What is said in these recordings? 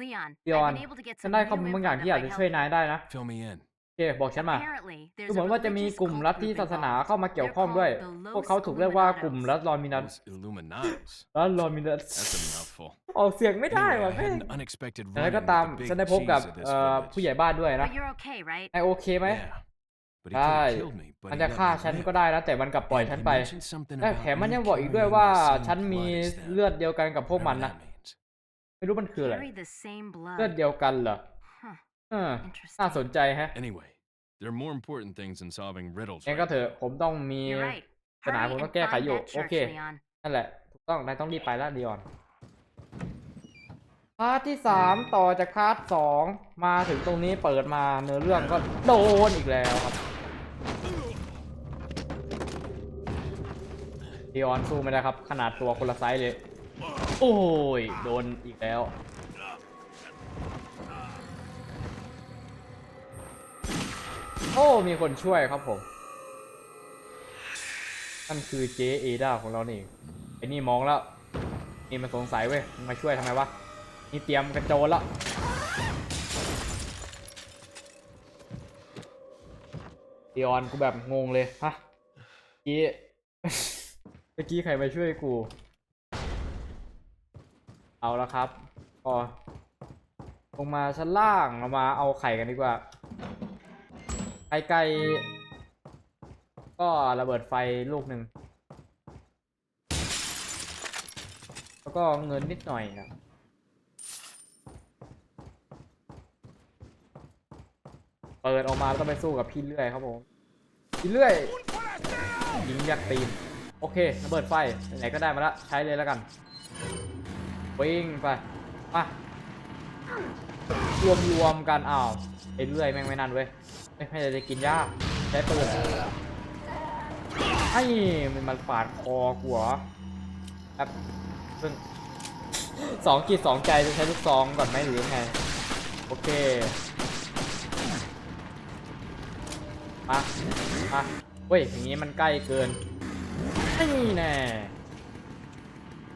Leon, เดีย I've อน been able to get ฉัน some ได้ new ข้อมูล info บางอย่าง that ที่อาจ might จะช่วย help. นายได้นะ Fill me in. โอเคบอกฉันมา Apparently, ดู there's เหมือ a นว่าจะมี religious กลุ่ม cult ลัทธิ group ศาสนา involved. เข้ามาเกี่ยวข้อง They're ด้วย called the พวกเขา Los ถูกเรียกว่ากลุ่ม Illuminados. ลัทลอมินัส Those Illuminados. ลัทลอมินัส That's a mouthful. ออกเสียงไม่ได้ Anyway, ว่ะ I แม่ had ง an unexpected แต่แล้ว run-in ก็ with ตาม the ฉัน big ได้พบกับ cheese of this เอ่อ village. ผู้ใหญ่บ้านด้วยนะ But you're okay, right? นายโอเคไหม Yeah. But he ได้ could have killed me, but มัน he จะ let ฆ่า me ฉัน live. ก็ได้นะแต่มันกลับปล่อย And ฉัน he ไป mentioned something และ about แถมมัน me ยังบอกอีก carrying ด้วยว่า the same ฉันมี blood as them. เลือดเดียวกันกับพวกมัน Whatever นะ that means. ไม่รู้มันคืออะไร Carry the same เลือด blood. เดียวกันเหรอ Huh. เออ Interesting. น่าสนใจแฮะ Anyway, there are more important things than solving riddles. งั้น right ก็เถอะ now. ผมต้องมี You're right. ปัญหา Hurry ผม and ต้องแก้ไข find อยู่ that โอ church, เค Leon. นั่นแหละ ถูกต้อง นายต้องรีบไปแล้วดิออน พาร์ทที่สามต่อจากพาร์ทสองมาถึงตรงนี้เปิดมาเนื้อเรื่องก็โดนอีกแล้วครับดิออนสู้ไม่ได้ครับ ขนาดตัวคนละไซส์เลย โอ้ย โดนอีกแล้ว โอ้ มีคนช่วยครับผมนั่นคือเจเอดาของเรานี่ไอ้นี่มองแล้ว นี่มันสงสัยเว้ยมึงมาช่วยทำไมวะ นี่เตรียมกระโจนแล้วดิออนกูแบบงงเลย ฮะเมื่อกี้เมื่อกี้ใครมาช่วยกู เอาละครับก็ลงมาชั้นล่างเรามาเอาไข่กันดีกว่าไข่ไก่ก็ระเบิดไฟลูกหนึ่งแล้วก็เงินนิดหน่อยนะเปิดออกมาแล้วก็ไปสู้กับพี่เลื่อยครับผมพี่เลื่อยยิงยักตีนโอเคระเบิดไฟไหนก็ได้มาละใช้เลยแล้วกัน วิ่งไปมารวมรวมๆกันอ้าวไอ้เลื่อยแม่งไม่นั่นเว้ยไม่ไม่ได้กินยากใช้ปืนไอ้มันมันปาดคอกูเหรอบซึ่งสองกิจสองใจจะใช้ลูกซองก่อนไหมหรือยังไงโอเคมามาเว้ยอย่างนี้มันใกล้เกินนี่แน่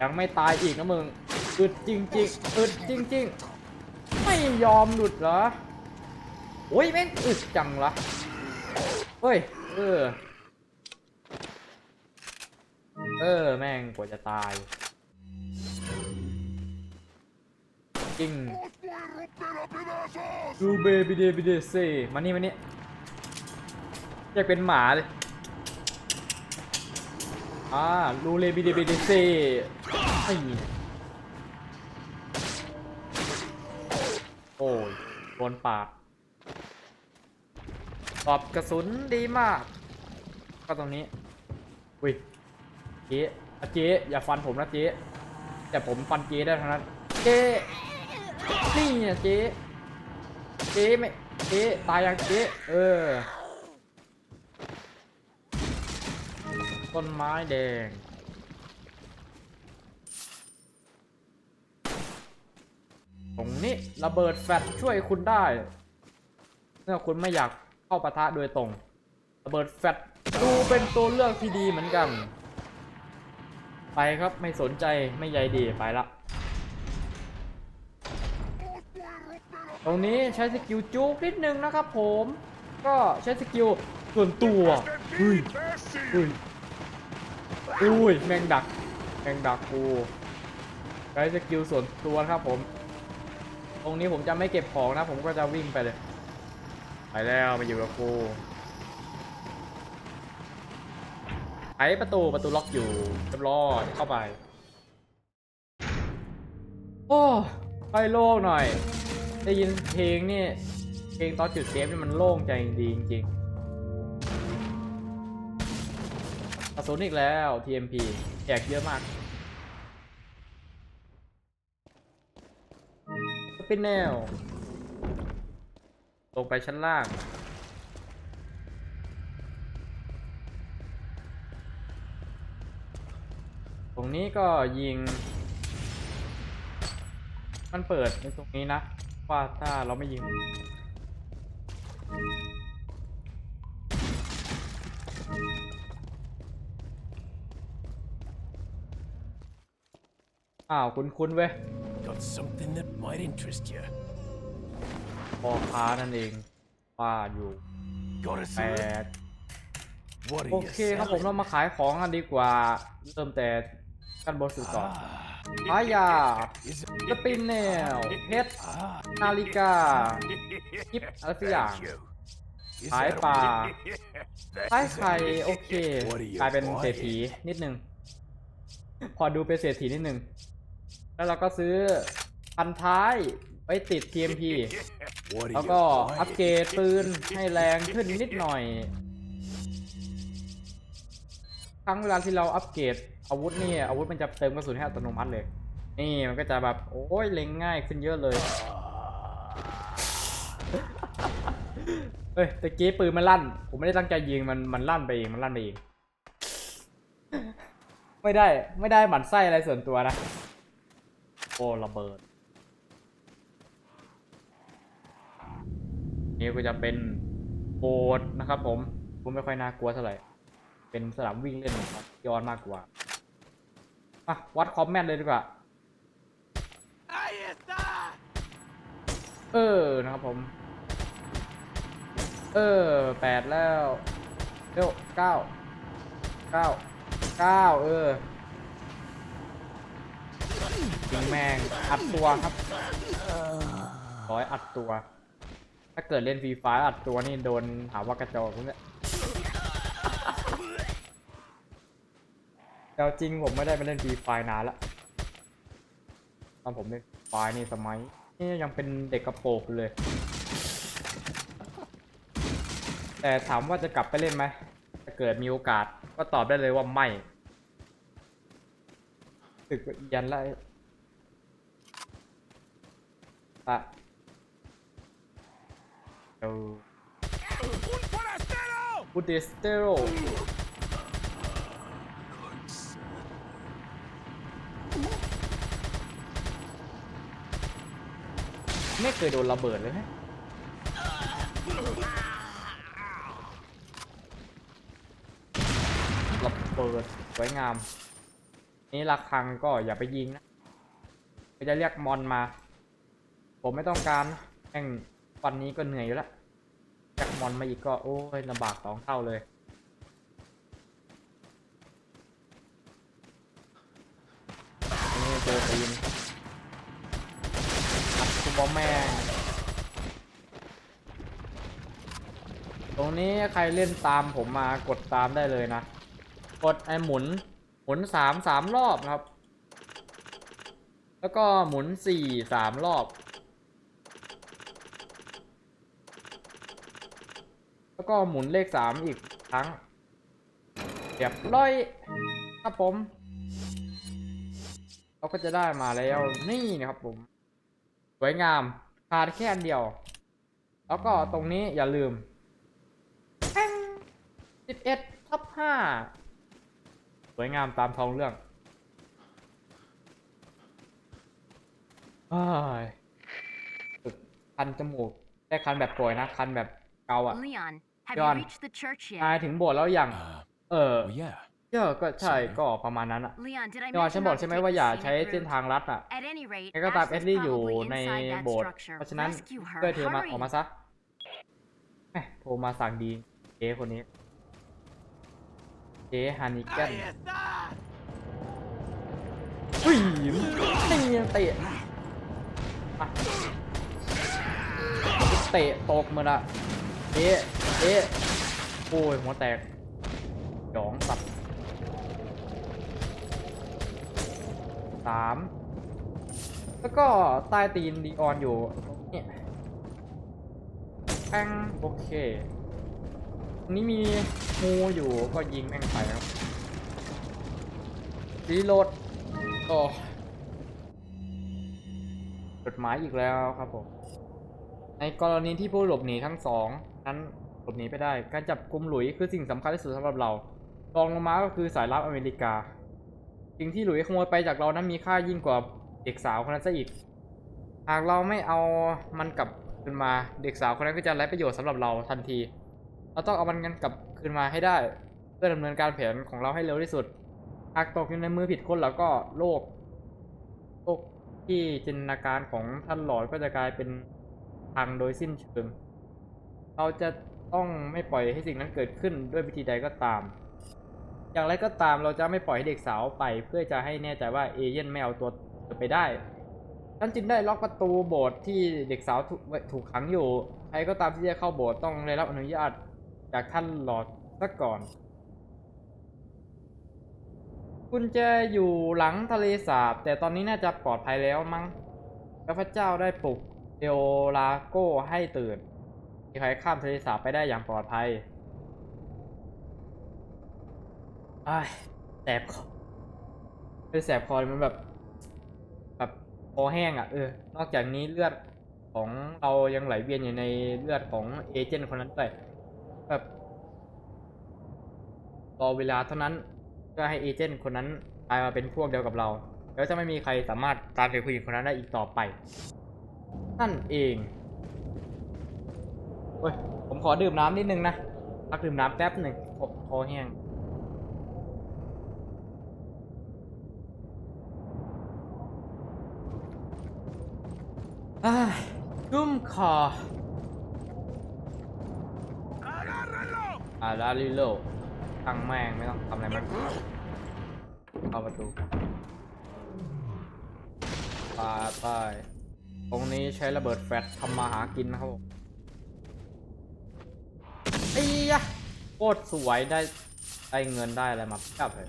ยังไม่ตายอีกนะมึงอึดจริงจริงๆอึดจริงจริงๆไม่ยอมหลุดเหรอโอ้ยแม่งอึดจังละเฮ้ย เออ เออ แม่งกว่าจะตาย จริงดูเบบิเดบิเดเซมานี่มานี่อยากเป็นหมาเลยอ่าลูเลบิเดบิเดเซ ไอ้โอ้ยโดนปากตอบกระสุนดีมาก ก็ตรงนี้อุ้ยเจ๊อะเจ๊อย่าฟันผมนะเจ๊แต่ผมฟันเจ๊ได้ทั้งนั้นเจ๊นี่อะเจ๊เจ๊ไม่เจ๊ตายยังเจ๊เออ ต้นไม้แดง ต ระเบิดแฟลชช่วยคุณได้เมื่อคุณไม่อยากเข้าปะทะโดยตรง ระเบิดแฟลชดูเป็นตัวเลือกที่ดีเหมือนกัน ไปครับไม่สนใจไม่ใยดีไปละ ตรงนี้ใช้สกิลจุกนิดนึงนะครับผม ก็ใช้สกิลส่วนตัวอุ้ยอุ้ยอุ้ยแมงดักแมงดักกูใช้สกิลส่วนตัวครับผม ตรงนี้ผมจะไม่เก็บของนะ ผมก็จะวิ่งไปเลย ไปแล้วมาอยู่กับกูไขประตูประตูล็อกอยู่เรียบร้อยเข้าไป โอ้ไปโล่งหน่อย ได้ยินเพลงนี่เพลงตอนจุดเซฟนี่มันโล่งใจดีจริงๆกระสุนอีกแล้ว TMP แจกเยอะมาก สปินแนลลงไปชั้นล่างตรงนี้ก็ยิง มันเปิดในตรงนี้นะ ว่าถ้าเราไม่ยิง อ้าว คุ้นๆเว้ย something that might interest you. พ่อค้านั่นเองว่าอยู่ Gotta แป see it. ด What โอ are you เคครับผม selling? เรามาขายของกันดีกว่า เริ่มแต่กันบนสุดก่อน Ah, ขายยา is สปินเนลเพชร Ah, นาฬิกากิฟอะไรสักอย่าง thank you. Is ขาย that ปลา all? ขายไข่โอเค What are you กลายเป็นเศรษ buying? ฐีนิดนึง พอดูเป็นเศรษฐีนิดนึง แล้วเราก็ซื้อพันท้ายไว้ติด TMP What are แล้ว you ก็ buying? อัปเกรดปืนให้แรงขึ้นนิดหน่อย ครั้งเวลาที่เราอัปเกรดอาวุธนี่อาวุธมันจะเติมกระสุนให้อัตโนมัติเลย นี่มันก็จะแบบโอ้ยเล็งง่ายขึ้นเยอะเลยเฮ้ยตะกี้ปืนมันลั่น ผมไม่ได้ตั้งใจยิงมันมันลั่นไปเองมันลั่นไปเอง ไม่ได้ไม่ได้หมั่นไส้อะไรส่วนตัวนะ โอ้ระเบิด นี่ก็จะเป็นโบสถ์นะครับผมผมไม่ค่อยน่ากลัวเท่าไหร่ เป็นสนามวิ่งเล่นของย้อนมากกว่าอะวัดคอมแมนเลยดีกว่า เออ นะครับผม เออแปดแล้วเร็วเก้าเก้าเก้าเออ ยิงแม่งอัดตัวครับร้อยอัดตัว ถ้าเกิดเล่นฟรีไฟอัดตัวนี่โดนหาว่ากระจอกพวกเนี้ยแต่จริงผมไม่ได้ไปเล่นฟรีไฟนานละตอนผมเล่นไฟนี่สมัยนี่ยังเป็นเด็กกระโปรงเลย แต่ถามว่าจะกลับไปเล่นไหมถ้าเกิดมีโอกาสก็ตอบได้เลยว่าไม่ตึกยันไล่ อะเดี๋ยว Un forastero. บูติสเตโร ไม่เคยโดนระเบิดเลยฮะระเบิดสวยงาม นี่ระฆังก็อย่าไปยิงนะ จะเรียกมอนมา ผมไม่ต้องการนะแม่งวันนี้ก็เหนื่อยอยู่แล้วเรียกมอนมาอีกก็โอ้ยลำบากสองเท่าเลย นี่เจอตีนอัดซูเปอแมนตรงนี้ใครเล่นตามผมมากดตามได้เลยนะ กดไอหมุน หมุนสามสามรอบนะครับ แล้วก็หมุนสี่สามรอบ แล้ว ก็หมุนเลขสามอีกครั้งเรียบร้อยครับผม เราก็จะได้มาแล้วนี่นะครับผม สวยงามขาดแค่อันเดียว แล้วก็ตรงนี้อย่าลืมสิบเอ็ดทับห้าสวยงามตามท้องเรื่องอ้คันจมูก ได้คันแบบป่วยนะ คันแบบเกาอะ Leon, have John. you reached the church นาย yet? ถึงโบสถ์แล้วยัง Uh, เออ well, yeah. เยอะก็ใช่ใช่ก็ประมาณนั้นอะ Leon, did I ยอนฉัน mention บอก not ใช่ to ไหม take ว่า the อย่า scenic ใช้เส้น route? ทางลัดอะ At any rate, แกก็ตาม Ash เอ is สลี่อยู่ probably ใน inside that โบสถ์ structure. เพราะฉะนั้น Rescue her. ช่วยเธอมา Hurry. ออกมาซะแหมโทรมาสั่งดีเจ๊คนนี้เจ๊ฮานิแกน Ahí está. อุ้ยนี่เตะมาเตะตกมันอะเจ๊ เจ๊ะโอ้ยหัวแตกหยองสับสามแล้วก็ใต้ตีนดีออนอยู่เนี่ยแป้งโอเคนี้มีงูอยู่ก็ยิงแม่งไปครับรีโหลดโอ้จดหมายอีกแล้วครับผม ในกรณีที่ผู้หลบหนีทั้งสองนั้น บหนีไปได้ การจับกลุ่มหลุยคือสิ่งสำคัญที่สุดสำหรับเรารองลงมาก็คือสายลับอเมริกา สิ่งที่หลุยขโมยไปจากเรานั้นมีค่ายิ่งกว่าเด็กสาวคนนั้นซะอีก หากเราไม่เอามันกลับคืนมาเด็กสาวคนนั้นก็จะไร้ประโยชน์สำหรับเราทันที เราต้องเอามันกันกลับคืนมาให้ได้ เพื่อดำเนินการแผนของเราให้เร็วที่สุด หากตกอยู่ในมือผิดคนแล้วก็โลกโลกที่จินตนาการของท่านหลอดก็จะกลายเป็นพังโดยสิ้นเชิง เราจะ ต้องไม่ปล่อยให้สิ่งนั้นเกิดขึ้นด้วยวิธีใดก็ตาม อย่างไรก็ตามเราจะไม่ปล่อยให้เด็กสาวไป เพื่อจะให้แน่ใจว่าเอเย่นไม่เอาตัวเธอไปได้ฉันจึงได้ล็อกประตูโบสถ์ที่เด็กสาวถูกถูกขังอยู่ ใครก็ตามที่จะเข้าโบสถ์ต้องได้รับอนุญาตจากท่านหลอดซะก่อน คุณจะอยู่หลังทะเลสาบ แต่ตอนนี้น่าจะปลอดภัยแล้วมั้ง พระเจ้าได้ปลุกเดโอลาโกให้ตื่น มีใครข้ามทะเลสาบไปได้อย่างปลอดภัยไอ้แสบคอเป็นแสบคอมันแบบแบบคอแห้งอะเออ นอกจากนี้เลือดของเรายังไหลเวียนอยู่ในเลือดของเอเจนต์คนนั้นด้วยแบบรอเวลาเท่านั้นก็ให้เอเจนต์คนนั้นกลายมาเป็นพวกเดียวกับเรา แล้วจะไม่มีใครสามารถตามไปผู้หญิงคนนั้นได้อีกต่อไป นั่นเอง เฮ้ย ผมขอดื่มน้ำนิดนึงนะพักดื่มน้ำแป๊บหนึ่งคอคอแห้งอ้ายชุ่มคออาลาลิโลตั้งแม่งไม่ต้องทำอะไรมันเข้าประตูปาไปตรงนี้ใช้ระเบิดแฟลชทำมาหากินนะครับผมไอ้ยะ โคตรสวยได้ได้เงินได้อะไรมาเพียบเลย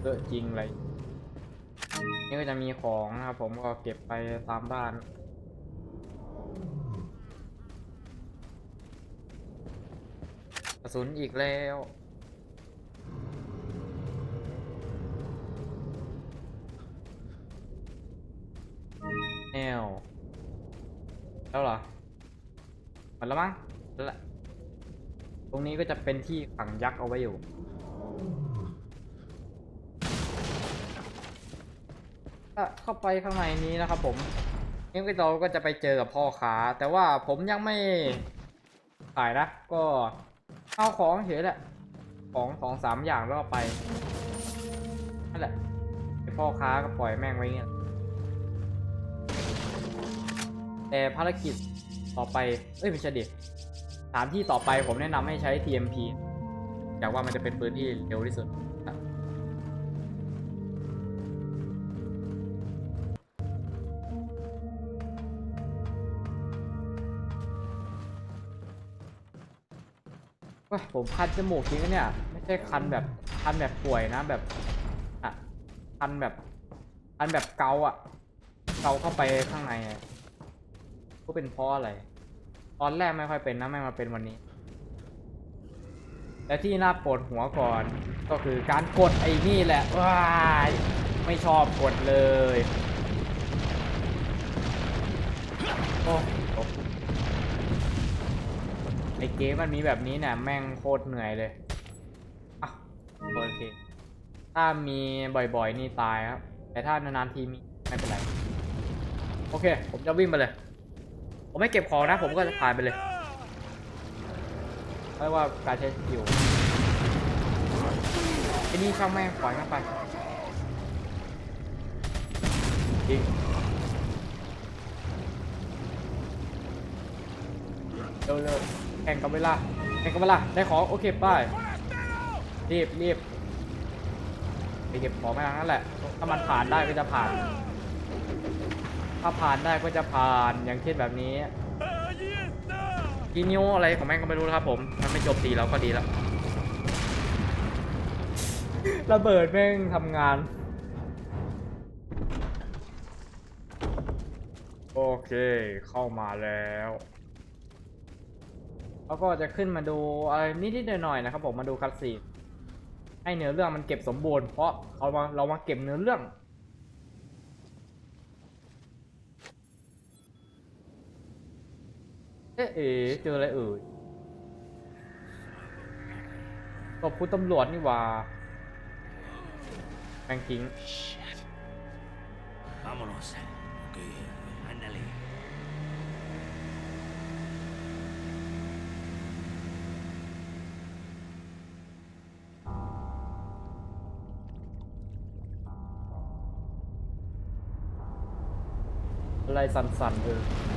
เยอะจริงเลย นี่ก็จะมีของนะครับผมก็เก็บไปตามบ้านกระสุนอีกแล้วแนว แล้วเหรอหมดแล้วมั้งหมดละตรงนี้ก็จะเป็นที่ขังยักษ์เอาไว้อยู่ ถ้าเข้าไปข้างในนี้นะครับผมนี่ก็เราก็จะไปเจอกับพ่อค้า แต่ว่าผมยังไม่ขายนะ ก็เอาของเฉยแหละ ของสองสามอย่างแล้วก็ไปนั่นแหละไอพ่อค้าก็ปล่อยแม่งไว้เงี้ย แต่ภารกิจต่อไป เอ้ยไม่ใช่ดิสถานที่ต่อไปผมแนะนำให้ใช้ TMP อยากว่ามันจะเป็นปืนที่เร็วที่สุดว้ยผมคันจมูกจริงนะเนี่ย ไม่ใช่คันแบบคันแบบป่วยนะแบบอะคันแบบคันแบบเกาอะเกาเข้าไปข้างในอะ เป็นเพราะอะไร ตอนแรกไม่ค่อยเป็นนะไม่มาเป็นวันนี้แต่ที่น่าปวดหัวก่อน ก็คือการกดไอ้นี่แหละว้ายไม่ชอบกดเลยโอ้ไอเกมมันมีแบบนี้เนี่ยแม่งโคตรเหนื่อยเลยอะโอเคถ้ามีบ่อยๆ นี่ตายครับ แต่ถ้านานๆทีมีไม่เป็นไร โอเค ผมจะวิ่งไปเลย ผมไม่เก็บของนะ ผมก็จะผ่านไปเลยเรียกว่าการใช้สกิลไอ้นี่ช่างแม่งปล่อยมันไปจริงเร็วเร็วแข่งกับเวลาแข่งกับเวลาได้ของโอเคไปรีบรีบไปเก็บของไม่ทางนั้นแหละถ้ามันผ่านได้ก็จะผ่าน ถ้าผ่านได้ก็จะผ่านอย่างเช่นแบบนี้กีนิวอะไรของแม่งก็ไม่รู้ครับผม มันไม่จมตีเราก็ดีแล้วระเบิดแม่งทำงาน โอเคเข้ามาแล้วแล้วก็จะขึ้นมาดูอะไรนิดๆหน่อยๆนะครับผมมาดูคัสซีให้เนื้อเรื่องมันเก็บสมบูรณ์เพราะเรามาเรามาเก็บเนื้อเรื่อง เอ๋เจออะไรเอ่ยตบคุณตำรวจนี่ว่าแมงกิงอะไรสั่นๆเออ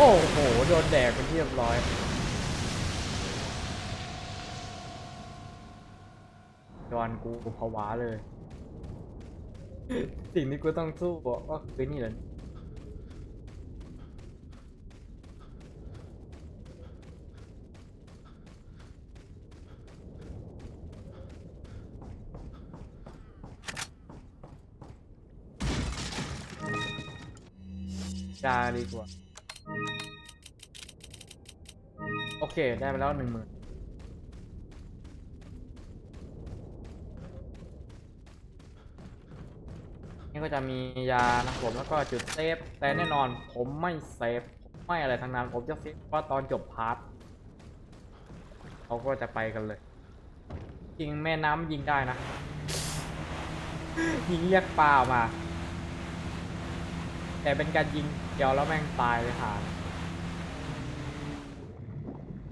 โอ้โห โดนแดกเป็นที่เรียบร้อยจอนกูภาวะเลย สิ่งที่กูต้องสู้ก็คือนี่แหละจาดีกว่า เคได้ไปแล้วหนึ่งหมื่นนี่ก็จะมียานะครับผมแล้วก็จุดเซฟ แต่แน่นอนผมไม่เซฟมไม่อะไรทั้งนั้น ผมจะเซฟว่าตอนจบพาร์ทเขาก็จะไปกันเลย ยิงแม่น้ำยิงได้นะ ยิงเรียกปลามา แต่เป็นการยิงเดียวแล้วแม่งตายเลยค่ะ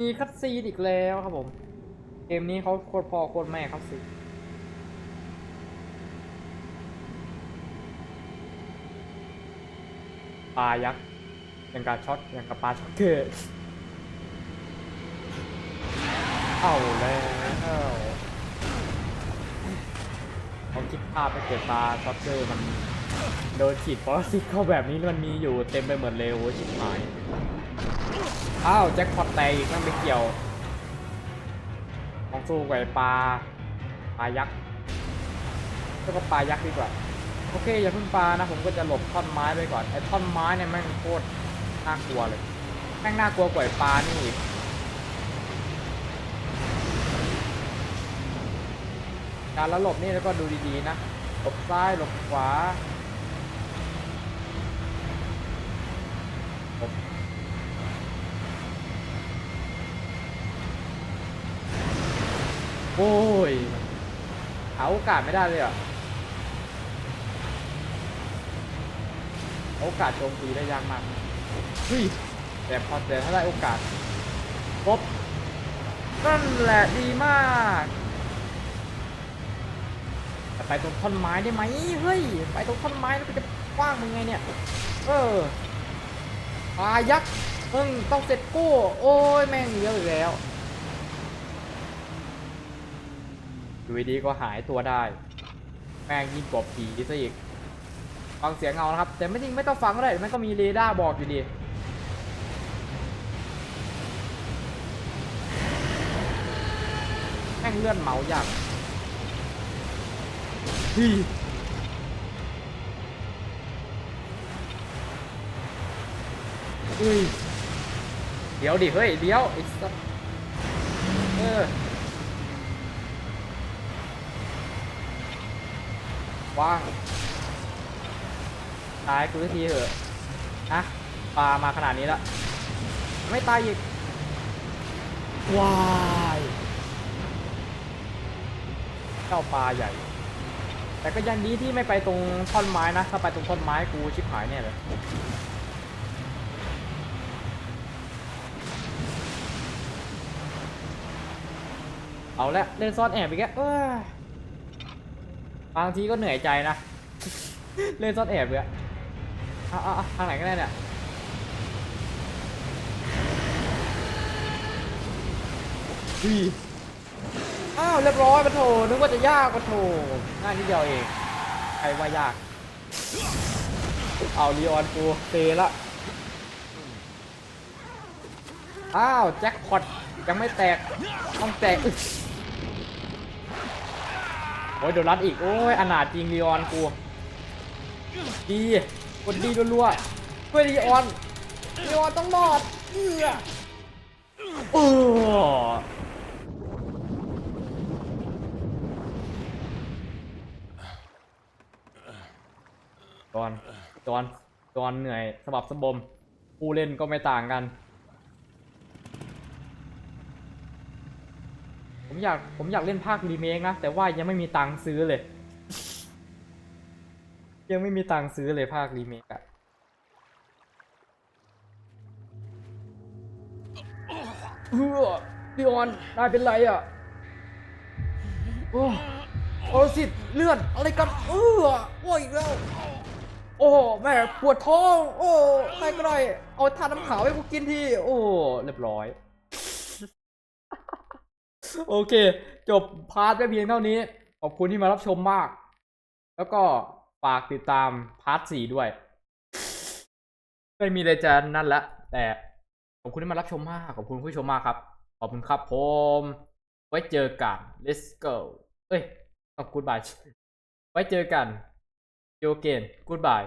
มีคัตซีนอีกแล้วครับผม เกมนี้เขาโคตรพ่อโคตรแม่คัตซีนปลายักษ์อย่างกับช็อตอย่างกับปลาช็อตเกอร์เอาแล้วเขาคิดภาพไปเกิดปลาช็อตเกอร์มันโดนฉีดฟอสซิเข้าแบบนี้มันมีอยู่เต็มไปหมดเลยโอ้ชิบหาย อ้าวแจ็คพอตแตกอีกนั่นไปเกี่ยวของสู้กับปลาปลายักษ์แล้วก็ปลายักษ์ดีกว่าโอเคอย่าเพิ่งปลานะผมก็จะหลบท่อนไม้ไปก่อนไอ้ท่อนไม้เนี่ยแม่งโคตรน่ากลัวเลยแม่งน่ากลัวกว่าปลานี่อีกการแล้วหลบนี่แล้วก็ดูดีๆนะหลบซ้ายหลบขวา โอ้ยหาโอกาสไม่ได้เลยอะโอกาสโจมตีได้ยากมากเฮ้ยแต่พอแต่ถ้าได้โอกาสปุ๊บนั่นแหละดีมากแต่ไปตรงท่อนไม้ได้ไหมเฮ้ยไปตรงท่อนไม้แล้วมันจะกว้างมึงไงเนี่ยเออปลายักษ์มึงต้องเสร็จกู้โอ้ยแม่งเยอะอีกแล้ว อยู่ดีๆก็หายตัวได้ แม่งยิงกบผีซะอีก ฟังเสียงเงานะครับ แต่ไม่จริงไม่ต้องฟังก็ได้มันก็มีเรดาร์บอกอยู่ดีแม่งเลื่อนเมาส์ยากฮีอุ้ยเดี๋ยวดิเฮ้ยเดี๋ยวไอ้สัสเออ ว่างตายกูสักทีเถอะนะปลามาขนาดนี้แล้วไม่ตายอีกวายเจ้าปลาใหญ่ แต่ก็ยังดีที่ไม่ไปตรงท่อนไม้นะ ถ้าไปตรงท่อนไม้กูชิบหายแน่เลยเอาละเล่นซ่อนแอบอีกแล้ว บางทีก็เหนื่อยใจนะ เล่นซ่อนแอบเลยอะเอาเอาเอาทางไหนก็ได้เนี่ยดีอ้าวเรียบร้อยปะโถนึกว่าจะยากปะโถง่ายนิดเดียวเองใครว่ายาก เอาลีออนกูเตละอ้าวแจ็คพอตยังไม่แตกต้องแตกอึ๊ก โอ้ยโดนรัดอีก โอ้ยอนาจริงลีออนกู ดีกดดีรัวๆเพื่อลีออนลีออนต้องรอดเอือเออตอนตอนตอนเหนื่อยสะบับสะบมผู้เล่นก็ไม่ต่างกัน ผมอยากผมอยากเล่นภาครีเมคนะ แต่ว่ายังไม่มีตังค์ซื้อเลย ยังไม่มีตังค์ซื้อเลยภาครีเมคอะเฮ้อพี่ออนนายเป็นไรอะโอ้โอสิเลือดอะไรกันเออโอ้ยอีกแล้วโอ้แม่ปวดท้อง โอ้ใครก็ได้เอาทานน้ำขาวให้กูกินทีโอ้เรียบร้อย โอเค จบพาร์ทไปเพียงเท่านี้ ขอบคุณที่มารับชมมาก แล้วก็ฝากติดตามพาร์ทสี่ด้วย ไม่มีอะไรจะนั่นละ แต่ขอบคุณที่มารับชมมาก ขอบคุณผู้ชมมากครับ ขอบคุณครับผม ไว้เจอกัน let's go เอ้ยเอา goodbye ไว้เจอกัน you again goodbye